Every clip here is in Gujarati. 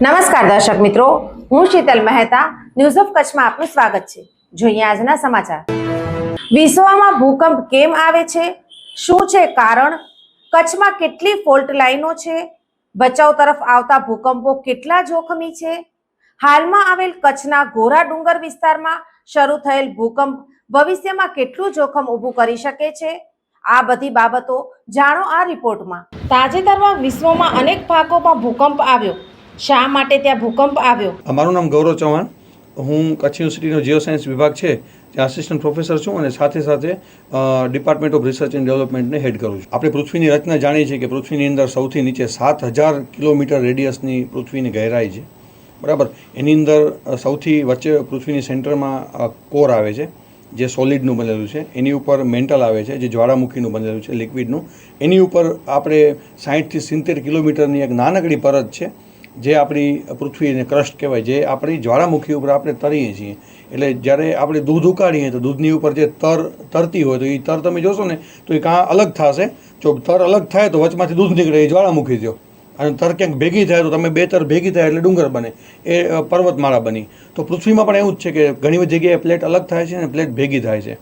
નમસ્કાર દર્શક મિત્રો, હું શીતલ મહેતા ન્યૂઝ ઓફ કચ્છમાં આપનું સ્વાગત છે. જોઈએ આજના સમાચાર. વિશ્વમાં ભૂકંપ કેમ આવે છે? શું છે કારણ? કચ્છમાં કેટલી ફોલ્ટ લાઈનો છે? બચાવ તરફ આવતા ભૂકંપો કેટલા જોખમી છે? હાલમાં આવેલ કચ્છના ગોરા ડુંગર વિસ્તારમાં શરૂ થયેલ ભૂકંપ ભવિષ્યમાં કેટલું જોખમ ઊભું કરી શકે છે? આ બધી બાબતો જાણો આ રિપોર્ટમાં. તાજેતરમાં વિશ્વમાં અનેક ભાગોમાં ભૂકંપ આવ્યો. શા માટે ત્યાં ભૂકંપ આવ્યો? મારું નામ ગૌરવ ચૌહાણ. હું કચ્છ યુનિવર્સિટીનો જીઓ સાયન્સ વિભાગ છે, ત્યાં આસિસ્ટન્ટ પ્રોફેસર છું અને સાથે સાથે ડિપાર્ટમેન્ટ ઓફ રિસર્ચ એન્ડ ડેવલપમેન્ટને હેડ કરું છું. આપણે પૃથ્વીની રચના જાણીએ છીએ કે પૃથ્વીની અંદર સૌથી નીચે સાત હજાર કિલોમીટર રેડિયસની પૃથ્વીની ગહેરાઈ છે. બરાબર? એની અંદર સૌથી વચ્ચે પૃથ્વીની સેન્ટરમાં કોર આવે છે, જે સોલિડનું બનેલું છે. એની ઉપર મેન્ટલ આવે છે, જે જ્વાળામુખીનું બનેલું છે લિક્વિડનું એની ઉપર આપણે સાહીઠથી સિત્તેર કિલોમીટરની એક નાનકડી પરત છે જે આપણી પૃથ્વીને ક્રસ્ટ કહેવાય, જે આપણી જ્વાળામુખી ઉપર આપણે તરીએ છીએ. એટલે જ્યારે આપણે દૂધ ઉકાળીએ તો દૂધની ઉપર જે તર, તરતી હોય તો એ તર તમે જોશો ને, તો એ કાં અલગ થશે. જો તર અલગ થાય તો વચમાંથી દૂધ નીકળે, એ જ્વાળામુખી થયો. અને તર ક્યાંક ભેગી થાય તો તમે બે તર ભેગી થાય એટલે ડુંગર બને. એ પર્વતમાળા બની. તો પૃથ્વીમાં પણ એવું જ છે કે ઘણી બધી જગ્યાએ પ્લેટ અલગ થાય છે અને પ્લેટ ભેગી થાય છે.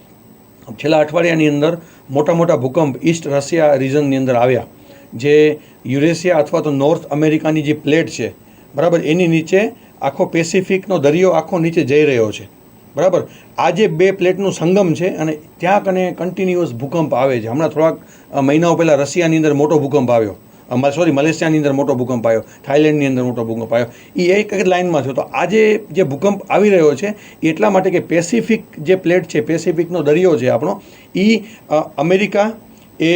છેલ્લા અઠવાડિયાની અંદર મોટા મોટા ભૂકંપ ઈસ્ટ રશિયા રિજનની અંદર આવ્યા. જે યુરેશિયા અથવા તો નોર્થ અમેરિકાની જે પ્લેટ છે, બરાબર, એની નીચે આખો પેસિફિકનો દરિયો આખો નીચે જઈ રહ્યો છે. બરાબર? આ જે બે પ્લેટનું સંગમ છે અને ત્યાં કને કન્ટિન્યુઅસ ભૂકંપ આવે છે. હમણાં થોડાક મહિનાઓ પહેલાં રશિયાની અંદર મોટો ભૂકંપ આવ્યો. સોરી મલેશિયાની અંદર મોટો ભૂકંપ આવ્યો. થાઇલેન્ડની અંદર મોટો ભૂકંપ આવ્યો. એ એક જ લાઇનમાં થયો. તો આજે જે ભૂકંપ આવી રહ્યો છે એટલા માટે કે પેસિફિક જે પ્લેટ છે, પેસિફિકનો દરિયો છે આપણો એ અમેરિકા, એ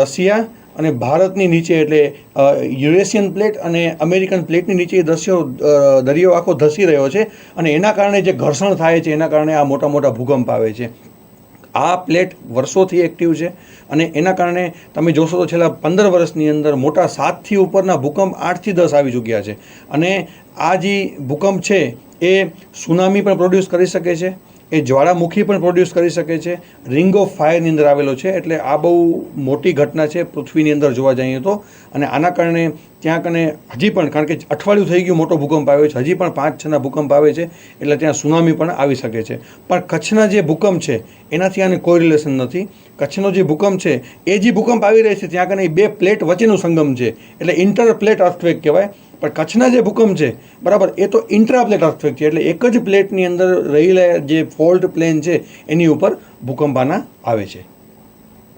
રશિયા અને ભારતની નીચે એટલે યુરેશિયન પ્લેટ અને અમેરિકન પ્લેટની નીચે દસ્યો દરિયો આખો ધસી રહ્યો છે અને એના કારણે જે ઘર્ષણ થાય છે એના કારણે આ મોટા મોટા ભૂકંપ આવે છે. આ પ્લેટ વર્ષોથી એક્ટિવ છે અને એના કારણે તમે જોશો તો છેલ્લા પંદર વર્ષની અંદર મોટા સાતથી ઉપરના ભૂકંપ આઠથી દસ આવી ચૂક્યા છે. અને આ જે ભૂકંપ છે એ સુનામી પણ પ્રોડ્યુસ કરી શકે છે. એ જ્વાળામુખી પણ પ્રોડ્યુસ કરી શકે છે. રિંગ ઓફ ફાયરની અંદર આવેલો છે, એટલે આ બહુ મોટી ઘટના છે પૃથ્વીની અંદર જોવા જઈએ તો. અને આના કારણે ત્યાં કને હજી પણ, કારણ કે અઠવાડિયું થઈ ગયું મોટો ભૂકંપ આવ્યો છે, હજી પણ પાંચ છના ભૂકંપ આવે છે, એટલે ત્યાં સુનામી પણ આવી શકે છે. પણ કચ્છના જે ભૂકંપ છે, એનાથી આને કોઈ રિલેશન નથી. કચ્છનો જે ભૂકંપ છે, એ જે ભૂકંપ આવી રહી છે, ત્યાં કને એ બે પ્લેટ વચ્ચેનું સંગમ છે, એટલે ઇન્ટર પ્લેટ અર્થવેક કહેવાય. પણ કચ્છના જે ભૂકંપ છે, બરાબર, એ તો ઇન્ટ્રાપ્લેટ અર્થક્વેક છે, એટલે એક જ પ્લેટની અંદર રહેલા જે ફોલ્ટ પ્લેન છે, એની ઉપર ભૂકંપ આના આવે છે.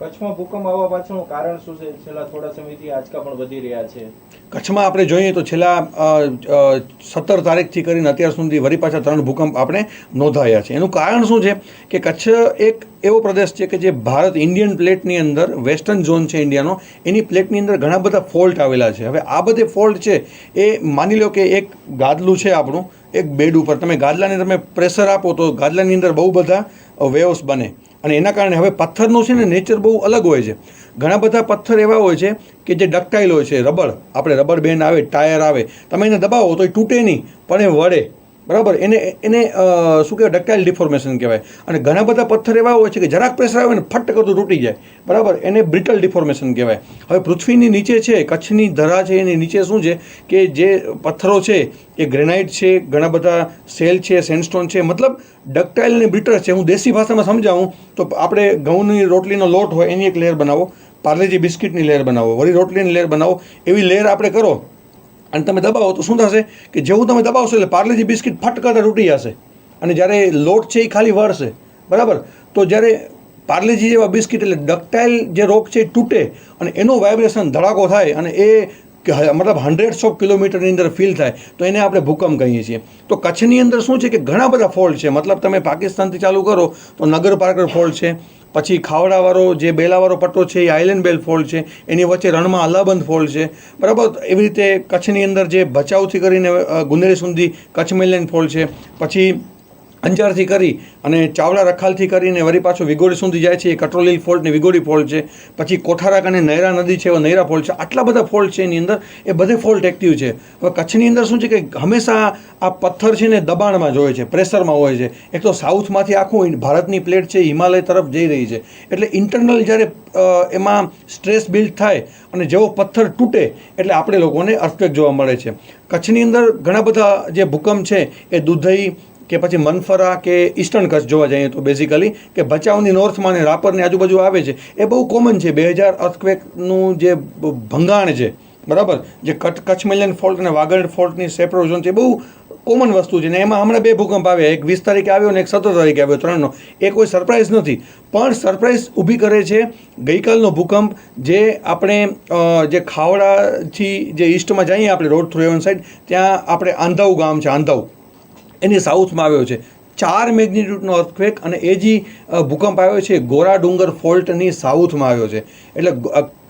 કચ્છમાં ભૂકંપ આવવા પાછળનું કારણ શું છે? છેલ્લા થોડા સમયથી આંચકા પણ વધી રહ્યા છે. કચ્છમાં આપણે જોઈએ તો છેલ્લા સત્તર તારીખથી કરીને અત્યાર સુધી વરી પાછા ત્રણ ભૂકંપ આપણે નોંધાયા છે. એનું કારણ શું છે? કે કચ્છ એક એવો પ્રદેશ છે કે જે ભારત ઇન્ડિયન પ્લેટની અંદર, વેસ્ટર્ન ઝોન છે ઇન્ડિયાનો, એની પ્લેટની અંદર ઘણા બધા ફોલ્ટ આવેલા છે. હવે આ બધે ફોલ્ટ છે એ માની લો કે એક ગાદલું છે આપણું, એક બેડ ઉપર. તમે ગાદલાને તમે પ્રેશર આપો તો ગાદલાની અંદર બહુ બધા વેવ્સ બને. અને એના કારણે હવે પથ્થરનું છે ને નેચર બહુ અલગ હોય છે. ઘણા બધા પથ્થર એવા હોય છે કે જે ડકટાઈલ હોય છે રબર આપણે રબર બેન્ડ આવે ટાયર આવે. તમે એને દબાવો તો એ તૂટે નહીં, પણ એ વળે. બરાબર? એને એને શું કહેવાય ડક્ટાઇલ ડિફોર્મેશન કહેવાય. અને ઘણા બધા પથ્થર એવા હોય છે કે જરાક પ્રેશર આવે ને ફટ કરતું તૂટી જાય. બરાબર? એને બ્રિટલ ડિફોર્મેશન કહેવાય. હવે પૃથ્વીની નીચે છે, કચ્છની ધરા છે, એની નીચે શું છે કે જે પથ્થરો છે, એ ગ્રેનાઇટ છે, ઘણા બધા સેલ છે સેન્ડસ્ટોન છે, મતલબ ડક્ટાઇલ ને બ્રિટલ છે. હું દેશી ભાષામાં સમજાવું તો આપણે ઘઉંની રોટલીનો લોટ હોય, એની એક લેયર બનાવો. પાર્લેજી બિસ્કિટની લેયર બનાવો, વળી રોટલીની લેયર બનાવો. એવી લેયર આપણે કરો. અને તમે દબાવો તો શું થશે? કે જેવું તમે દબાવશો એટલે પાર્લેજી બિસ્કિટ ફટ કરતા તૂટી જશે. અને જ્યારે લોટ છે એ ખાલી વળશે. બરાબર? તો જ્યારે પાર્લેજી જેવા બિસ્કિટ એટલે ડક્ટાઇલ જે રોગ છે એ તૂટે અને એનું વાઇબ્રેશન ધડાકો થાય અને એ કે મતલબ હંડ્રેડ્સ ઓફ કિલોમીટરની અંદર ફીલ થાય, તો એને આપણે ભૂકંપ કહીએ છીએ. તો કચ્છની અંદર શું છે કે ઘણા બધા ફોલ્ટ છે. મતલબ તમે પાકિસ્તાનથી ચાલુ કરો તો નગર પાર્કર ફોલ્ટ છે. પછી ખાવડાવાળો જે બેલાવાળો પટ્ટો છે, એ આઇલેન્ડ બેલ ફોલ્ડ છે, એની વચ્ચે રણમાં અલાબંધ ફોલ્ડ છે. બરાબર, એવી રીતે કચ્છની અંદર જે ભચાઉથી કરીને ગુંદેરી સુધી કચ્છ મેલેન ફોલ્ડ છે. પછી અંજારથી કરી અને ચાવડા રખાલથી કરીને વળી પાછો વિગોડી સુધી જાય છે. એ કટ્રોલીલ ફોલ્ટ ને વિગોડી ફોલ્ટ છે. પછી કોઠારાક અને નૈરા નદી છે, એવા નૈરા ફોલ્ટ છે. આટલા બધા ફોલ્ટ છે એની અંદર. એ બધે ફોલ્ટ એક્ટિવ છે. હવે કચ્છની અંદર શું છે કે હંમેશા આ પથ્થર છે ને દબાણમાં જ હોય છે, પ્રેશરમાં હોય છે. એક તો સાઉથમાંથી આખું ભારતની પ્લેટ છે, હિમાલય તરફ જઈ રહી છે. એટલે ઇન્ટરનલ જ્યારે એમાં સ્ટ્રેસ બિલ્ડ થાય અને જેવો પથ્થર તૂટે એટલે આપણે લોકોને અર્થક્વેક જોવા મળે છે. કચ્છની અંદર ઘણા બધા જે ભૂકંપ છે, એ દુધઈ કે પછી મનફરા કે ઈસ્ટર્ન કચ્છ જોવા જઈએ તો બેઝિકલી કે ભચાઉની નોર્થમાં અને રાપરની આજુબાજુ આવે છે, એ બહુ કોમન છે. બે હજાર અર્થક્વેકનું જે ભંગાણ છે, બરાબર? જે કચ્છ કચ્છ મિલિયન ફોલ્ટ અને વાગડ ફોલ્ટની સેપ્રોઝોન ઝોન છે બહુ કોમન વસ્તુ છે. ને એમાં હમણાં બે ભૂકંપ આવ્યા. એક વીસ તારીખે આવ્યો અને એક સત્તર તારીખે આવ્યો, ત્રણનો. એ કોઈ સરપ્રાઇઝ નથી. પણ સરપ્રાઇઝ ઊભી કરે છે ગઈકાલનો ભૂકંપ જે આપણે જે ખાવડાથી જે ઈસ્ટમાં જઈએ આપણે રોડ થ્રુ એવન સાઈડ ત્યાં આપણે આંધાવ ગામ છે આંધાવ એની સાઉથમાં આવ્યો છે. ચાર મેગ્નિટ્યુડનો અર્થક્વેક અને એ જે ભૂકંપ આવ્યો છે, ગોરા ડુંગર ફોલ્ટની સાઉથમાં આવ્યો છે. એટલે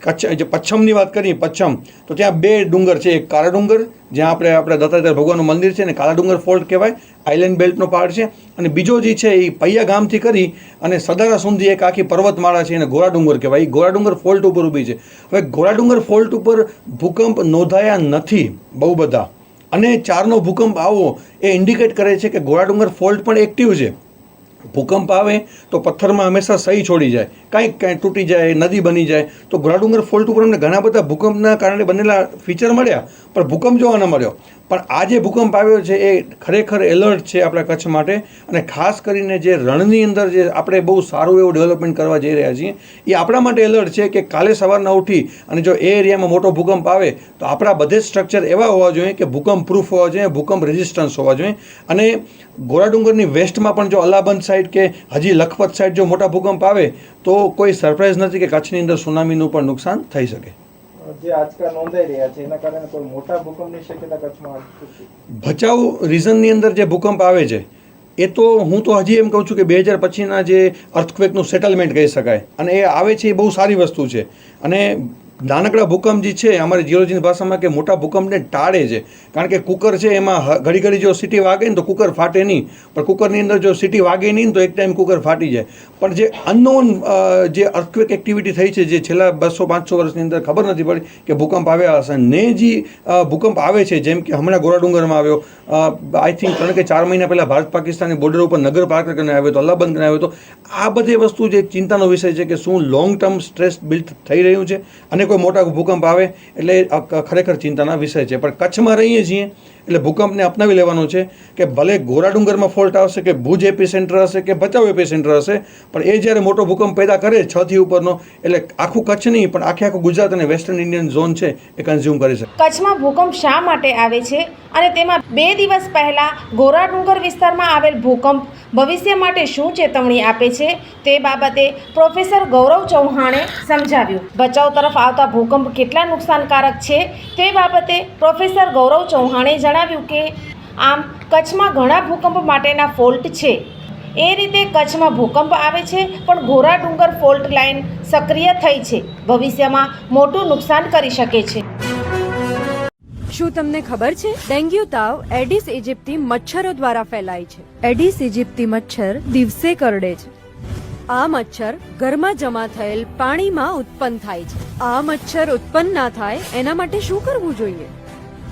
કચ્છ જે પચ્છમની વાત કરીએ, પચ્છમ, તો ત્યાં બે ડુંગર છે. એક કાળા ડુંગર, જ્યાં આપણે આપણે દત્તાત્રેય ભગવાનનું મંદિર છે ને કાળા ડુંગર ફોલ્ટ કહેવાય, આઇલેન્ડ બેલ્ટનો પાર્ટ છે. અને બીજો જે છે, એ પૈયા ગામથી કરી અને સદારા સુધી એક આખી પર્વતમાળા છે એને ગોરા ડુંગર કહેવાય. એ ગોરા ડુંગર ફોલ્ટ ઉપર ઊભી છે. હવે ગોરા ડુંગર ફોલ્ટ ઉપર ભૂકંપ નોંધાયા નથી બહુ બધા. અને ચારનો ભૂકંપ આવો એ ઇન્ડિકેટ કરે છે કે ગોળાડુંગર ફોલ્ટ પણ એક્ટિવ છે. ભૂકંપ આવે તો પથ્થરમાં હંમેશા સહી છોડી જાય. કાંઈક કાંઈ તૂટી જાય, નદી બની જાય. તો ઘોડાડુંગર ફોલ્ટ ઉપર અમને ઘણા બધા ભૂકંપના કારણે બનેલા ફીચર મળ્યા. પણ ભૂકંપ જોવા ન મળ્યો. પણ આ જે ભૂકંપ આવ્યો છે એ ખરેખર એલર્ટ છે આપણા કચ્છ માટે. અને ખાસ કરીને જે રણની અંદર જે આપણે બહુ સારું એવું ડેવલપમેન્ટ કરવા જઈ રહ્યા છીએ, એ આપણા માટે એલર્ટ છે કે કાલે સવારના ઉઠી અને જો એ એરિયામાં મોટો ભૂકંપ આવે, તો આપણા બધે સ્ટ્રક્ચર એવા હોવા જોઈએ કે ભૂકંપ પ્રૂફ હોવા જોઈએ, ભૂકંપ રેઝિસ્ટન્સ હોવા જોઈએ. અને ગોરાડુંગરની વેસ્ટમાં પણ જો અલ્લાબંધ સાઈડ કે હજી લખપત સાઈડ જો મોટા ભૂકંપ આવે તો કોઈ સરપ્રાઇઝ નથી કે કચ્છની અંદર સુનામીનું પણ નુકસાન થઈ શકે. જે આજકાલ નોંધાઈ રહ્યા છે એના કારણે કોઈ મોટા ભૂકંપની શક્યતા કચ્છમાં ભચાઉ રિઝનની અંદર જે ભૂકંપ આવે છે એ તો હું તો હજી એમ કહું છું કે બે હજાર પછીના જે અર્થક્વેકનું સેટલમેન્ટ કહી શકાય. અને એ આવે છે એ બહુ સારી વસ્તુ છે. અને નાનકડા ભૂકંપ જે છે, અમારી જીઓલોજીની ભાષામાં કે મોટા ભૂકંપને ટાળે છે. કારણ કે કુકર છે, એમાં ઘડી ઘડી જો સિટી વાગે ને તો કુકર ફાટે નહીં. પણ કુકરની અંદર જો સિટી વાગે નહીં તો એક ટાઈમ કુકર ફાટી જાય. પણ જે અનનોન જે અર્થક્વેક એક્ટિવિટી થઈ છે, જે છેલ્લા બસો, પાંચસો વર્ષની અંદર ખબર નથી પડી કે ભૂકંપ આવ્યા હશે. ને જે ભૂકંપ આવે છે, જેમ કે હમણાં ગોરાડુંગરમાં આવ્યો. આઈ થિંક ત્રણ કે ચાર મહિના પહેલાં ભારત પાકિસ્તાનની બોર્ડર ઉપર નગર પાર્ક કરીને આવ્યો હતો અલ્લાબંધ કરીને આવ્યો તો આ બધી વસ્તુ જે ચિંતાનો વિષય છે કે શું લોંગ ટર્મ સ્ટ્રેસ બિલ્ડ થઈ રહ્યું છે અને કોઈ મોટા ભૂકંપ આવે એટલે ખરેખર ચિંતાના વિષય છે. પણ કચ્છમાં રહીએ છીએ એટલે ભૂકંપને અપનાવી લેવાનો છે કે ભલે ગોરા ડુંગરમાં ફોલ્ટ આવશે, કે ભુજ એપી સેન્ટર હશે, કે ભચાઉ એપી સેન્ટર હશે, પણ એ જ્યારે મોટો ભૂકંપ પેદા કરે છ થી ઉપરનો, એટલે આખું કચ્છ નહીં, પણ આખે આખું ગુજરાત અને વેસ્ટર્ન ઇન્ડિયન ઝોન છે એ કન્ઝ્યુમ કરી શકે. કચ્છમાં ભૂકંપ શા માટે આવે છે? અને તેમાં બે દિવસ પહેલા ગોરા ડુંગર વિસ્તારમાં આવેલ ભૂકંપ ભવિષ્ય માટે શું ચેતવણી આપે છે? તે બાબતે પ્રોફેસર ગૌરવ ચૌહાણે સમજાવ્યું. ભચાઉ તરફ આવતા ભૂકંપ કેટલા નુકસાનકારક છે? તે બાબતે પ્રોફેસર ગૌરવ ચૌહાણે જણાવ્યું કે આમ કચ્છમાં ઘણા ભૂકંપ માટેના ફોલ્ટ છે. એ રીતે કચ્છમાં ભૂકંપ આવે છે, પણ ઘોરા ડુંગર ફોલ્ટ લાઇન સક્રિય થઈ છે. ભવિષ્યમાં મોટું નુકસાન કરી શકે છે. શું તમને ખબર છે? ડેન્ગ્યુ તાવ એડિસ ઇજિપ્તી મચ્છરો દ્વારા ફેલાય છે. એડિસ ઇજિપ્તી મચ્છર દિવસે કરડે છે. આ મચ્છર ઘરમાં જમા થયેલ પાણીમાં ઉત્પન્ન થાય છે. આ મચ્છર ઉત્પન્ન ના થાય એના માટે શું કરવું જોઈએ?